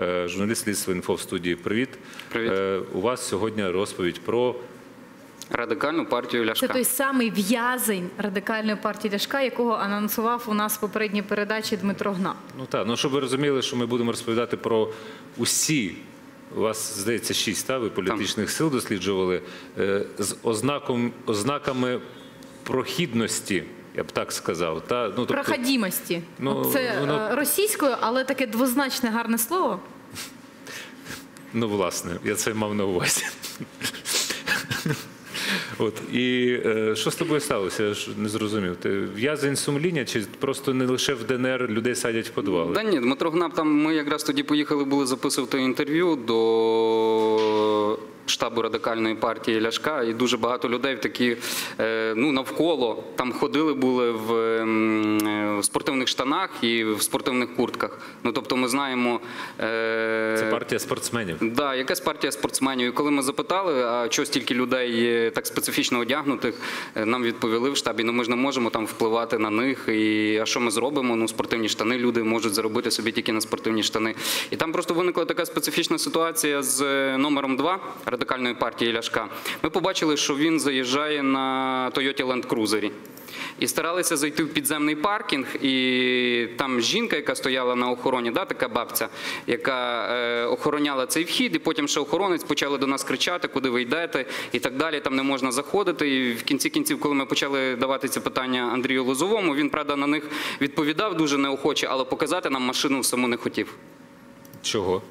Е, Журналіст слідства інфо в студії. Привіт. Привіт. Е, У вас сьогодні розповідь про Радикальну партію Ляшка. Це той самий в'язень радикальної партії Ляшка, якого анонсував у нас в попередній передачі Дмитро Гна. ну так, ну щоб ви розуміли, що ми будемо розповідати про усі. У вас здається шість та ви політичних сил досліджували е, з ознаком ознаками прохідності, я б так сказав. Та ну тобто, Проходімості. ну, Це воно- російською, але таке двозначне гарне слово. Ну, власне, я це мав на увазі. От і е, що з тобою сталося? Я ж не зрозумів. Ти в'язень сумління, чи просто не лише в ДНР людей садять в подвали? Та ні, Дмитро Гнап, там ми якраз тоді поїхали, були записувати інтерв'ю до штабу радикальної партії Ляшка, і дуже багато людей такі е, ну навколо там ходили, були в, ем, е, в спортивних штанах і в спортивних куртках. Ну тобто, ми знаємо. е, Це партія спортсменів. Да, якась партія спортсменів. І коли ми запитали, а чого стільки людей так специфічно одягнутих, нам відповіли в штабі, ну ми ж не можемо там впливати на них. І а що ми зробимо? Ну, спортивні штани люди можуть заробити собі тільки на спортивні штани. І там просто виникла така специфічна ситуація з номером 2 радикальної партії Ляшка. Ми побачили, що він заїжджає на Toyota Land Cruiser. І старалися зайти в підземний паркінг, і там жінка, яка стояла на охороні, да, така бабця, яка е, охороняла цей вхід, і потім ще охоронець почали до нас кричати, куди ви йдете, і так далі. Там не можна заходити. І в кінці кінців, коли ми почали давати ці питання Андрію Лозовому, він правда на них відповідав дуже неохоче, але показати нам машину саму не хотів. Чого?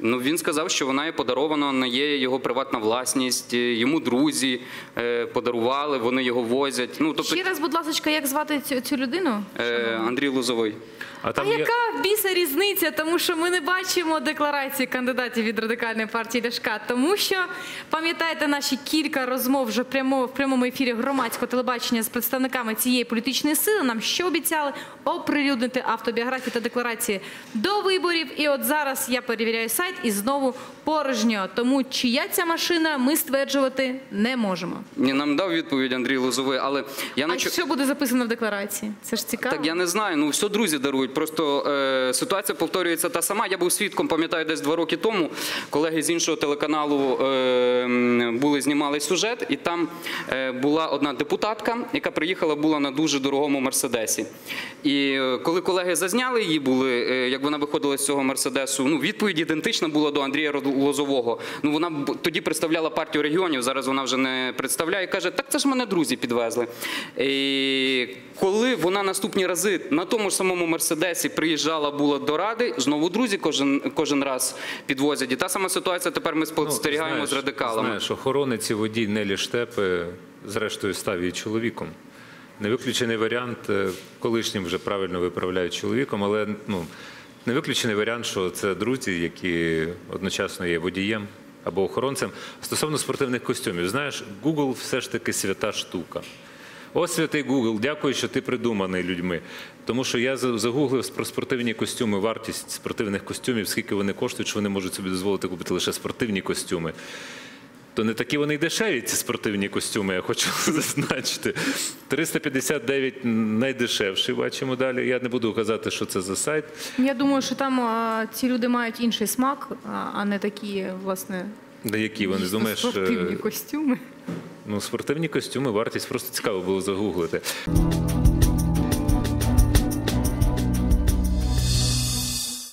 Ну він сказав, що вона є подарована, вона є його приватна власність, е, йому друзі е, подарували, вони його возять. Ну тобто Ще раз, будь ласка, як звати цю, цю людину? е, Андрій Лозовий. А А там є... яка в біса різниця? Тому що ми не бачимо декларації кандидатів від радикальної партії Ляшка. Тому що пам'ятаєте наші кілька розмов вже прямо в прямому ефірі громадського телебачення з представниками цієї політичної сили. Нам що обіцяли оприлюднити автобіографії та декларації до виборів. І от зараз я перевіряю сайт і знову порожньо. Тому чия ця машина ми стверджувати не можемо. Ні, нам дав відповідь Андрій Лозовий, але я не А що буде записано в декларації? Це ж цікаво. Так я не знаю. Ну все друзі дарують. Просто е, ситуація повторюється та сама. Я був свідком, пам'ятаю, десь два роки тому. Колеги з іншого телеканалу е, були знімали сюжет, і там е, була одна депутатка, яка приїхала, була на дуже дорогому мерседесі. І е, коли колеги зазняли її, були е, як вона виходила з цього мерседесу. Ну відповідь ідентична була до Андрія Лозового. Ну вона тоді представляла партію регіонів. Зараз вона вже не представляє. Каже, так це ж мене друзі підвезли. І коли вона наступні рази на тому ж самому мерседесі приїжджала була до ради, знову друзі кожен кожен раз підвозять. І та сама ситуація тепер ми спостерігаємо Ну, з радикалами. Знаєш, охоронець і водій Нелі Штепи, зрештою, став її чоловіком. Невиключений варіант, е, колишнім вже правильно виправляють чоловіком, але ну, невиключений варіант, що це друзі, які одночасно є водієм або охоронцем. Стосовно спортивних костюмів, знаєш, Google все ж таки свята штука. О, святий Google, дякую, що ти придуманий людьми. Тому що я за- загуглив про спортивні костюми, вартість спортивних костюмів, скільки вони коштують, що вони можуть собі дозволити купити лише спортивні костюми. То не такі вони й дешеві, ці спортивні костюми, я хочу зазначити. 359 найдешевший, бачимо далі. Я не буду казати, що це за сайт. Я думаю, що там а, ці люди мають інший смак, а, а не такі, власне, На які вони думаєш, спортивні е, костюми. ну спортивні костюми, вартість просто цікаво було загуглити.